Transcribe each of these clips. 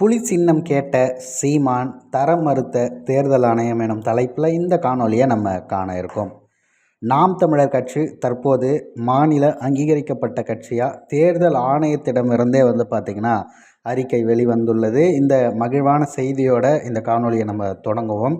புலி சின்னம் கேட்ட சீமான் தரம் மறுத்த தேர்தல் ஆணையம் எனும் தலைப்பில் இந்த காணொலியை நம்ம காண இருக்கோம். நாம் தமிழர் கட்சி தற்போது மாநில அங்கீகரிக்கப்பட்ட கட்சியாக தேர்தல் ஆணையத்திடமிருந்தே வந்து பார்த்திங்கன்னா அறிக்கை வெளிவந்துள்ளது. இந்த மகிழ்வான செய்தியோட இந்த காணொலியை நம்ம தொடங்குவோம்.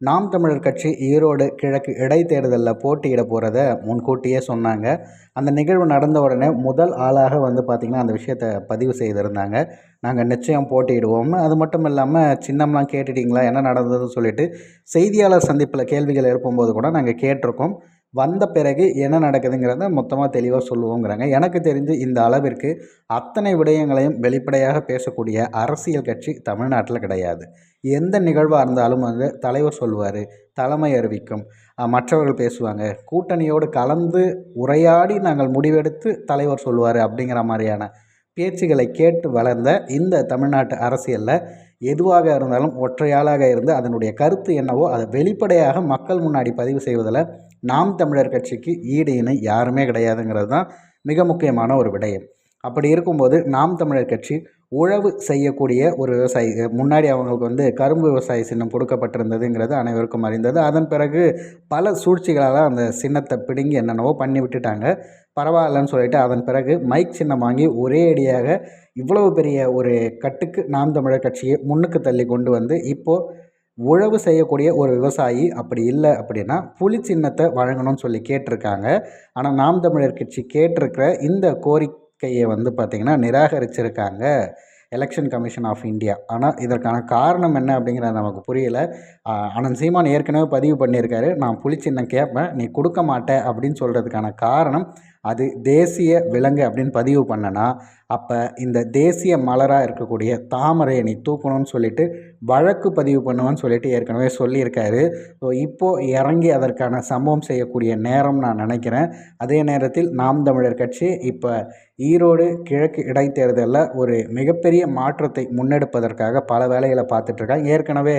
நாம் தமிழர் கட்சி ஈரோடு கிழக்கு இடைத்தேர்தலில் போட்டியிட போகிறத முன்கூட்டியே சொன்னாங்க. அந்த நிகழ்வு நடந்த உடனே முதல் ஆளாக வந்து பார்த்திங்கன்னா அந்த விஷயத்தை பதிவு செய்திருந்தாங்க. நாங்கள் நிச்சயம் போட்டியிடுவோம். அது மட்டும் இல்லாமல் சின்னம்லாம் கேட்டுட்டிங்களா? என்ன நடந்ததுன்னு சொல்லிட்டு செய்தியாளர் சந்திப்பில் கேள்விகள் எழுப்பும்போது கூட நாங்கள் கேட்டிருக்கோம். வந்த பிறகு என்ன நடக்குதுங்கிறத மொத்தமாக தெளிவாக சொல்லுவோங்கிறாங்க. எனக்கு தெரிஞ்சு இந்த அளவிற்கு அத்தனை விடயங்களையும் வெளிப்படையாக பேசக்கூடிய அரசியல் கட்சி தமிழ்நாட்டில் கிடையாது. எந்த நிகழ்வாக இருந்தாலும் வந்து தலைவர் சொல்லுவார் தலைமை அறிவிக்கும். மற்றவர்கள் பேசுவாங்க. கூட்டணியோடு கலந்து உரையாடி நாங்கள் முடிவெடுத்து தலைவர் சொல்லுவார் அப்படிங்கிற மாதிரியான பேச்சுகளை கேட்டு வளர்ந்த இந்த தமிழ்நாட்டு அரசியலில் எதுவாக இருந்தாலும் ஒற்றையாளாக இருந்து அதனுடைய கருத்து என்னவோ அதை வெளிப்படையாக மக்கள் முன்னாடி பதிவு செய்வதில் நாம் தமிழர் கட்சிக்கு ஈடு இணை யாருமே கிடையாதுங்கிறது தான் மிக முக்கியமான ஒரு விடயம். அப்படி இருக்கும்போது நாம் தமிழர் கட்சி உழவு செய்யக்கூடிய ஒரு விவசாயி முன்னாடி அவங்களுக்கு வந்து கரும்பு விவசாய சின்னம் கொடுக்கப்பட்டிருந்ததுங்கிறது அனைவருக்கும் அறிந்தது. அதன் பிறகு பல சூழ்ச்சிகளால் அந்த சின்னத்தை பிடுங்கி என்னென்னவோ பண்ணி விட்டுட்டாங்க. பரவாயில்லன்னு சொல்லிட்டு அதன் பிறகு மைக் சின்னம் வாங்கி ஒரே அடியாக இவ்வளவு பெரிய ஒரு கட்டுக்கு நாம் தமிழர் கட்சியை முன்னுக்கு தள்ளி கொண்டு வந்து இப்போது உழவு செய்யக்கூடிய ஒரு விவசாயி அப்படி இல்லை அப்படின்னா புலி சின்னத்தை வழங்கணும்னு சொல்லி கேட்டிருக்காங்க. ஆனால் நாம் தமிழர் கட்சி கேட்டிருக்கிற இந்த கோரிக்கையை வந்து பார்த்திங்கன்னா நிராகரிச்சிருக்காங்க எலெக்ஷன் கமிஷன் ஆஃப் இந்தியா ஆனால் இதற்கான காரணம் என்ன அப்படிங்கிறது நமக்கு புரியலை. அனந்த் சீமான் ஏற்கனவே பதிவு பண்ணியிருக்காரு. நான் புலிச்சின்னம் கேட்பேன். நீ கொடுக்க மாட்டேன் அப்படின்னு சொல்கிறதுக்கான காரணம் அது தேசிய விலங்கு அப்படின்னு பதிவு பண்ணனா அப்போ இந்த தேசிய மலராக இருக்கக்கூடிய தாமரையை நீ தூக்கணும்னு சொல்லிட்டு வழக்கு பதிவு பண்ணுவேன்னு சொல்லிட்டு ஏற்கனவே சொல்லியிருக்காரு. ஸோ இப்போது இறங்கி அதற்கான சம்பவம் செய்யக்கூடிய நேரம் நான் நினைக்கிறேன். அதே நேரத்தில் நாம் தமிழர் கட்சி இப்போ ஈரோடு கிழக்கு இடைத்தேர்தலில் ஒரு மிகப்பெரிய மாற்றத்தை முன்னெடுப்பதற்காக பல வேலைகளை பார்த்துட்ருக்காங்க ஏற்கனவே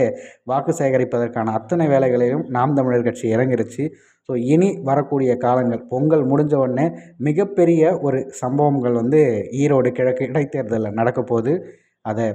வாக்கு சேகரிப்பதற்கான அத்தனை வேலைகளையும் நாம் தமிழர் கட்சி இறங்கிருச்சு. ஸோ இனி வரக்கூடிய காலங்கள் பொங்கல் முடிஞ்ச உடனே மிகப்பெரிய ஒரு சம்பவங்கள் வந்து ஈரோடு கிழக்கு இடைத்தேர்தலில் நடக்கப்போகுது அதை